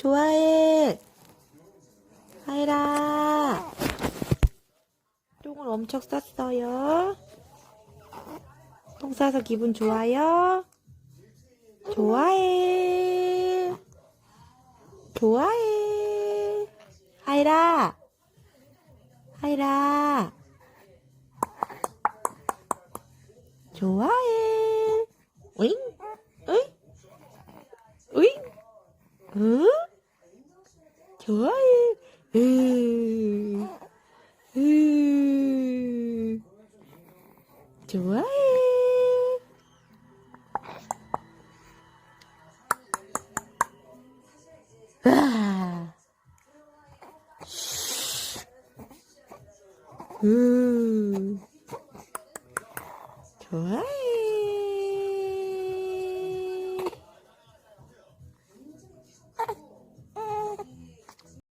좋아해. 하이라. 똥을 엄청 쌌어요. 똥 싸서 기분 좋아요? 좋아해. 좋아해. 하이라. 하이라. 좋아해. 으잉? 으잉? 으잉? 응? Ôi. Ừ. Ừ. Chúa ơi. À. Ừ. Chúa ơi.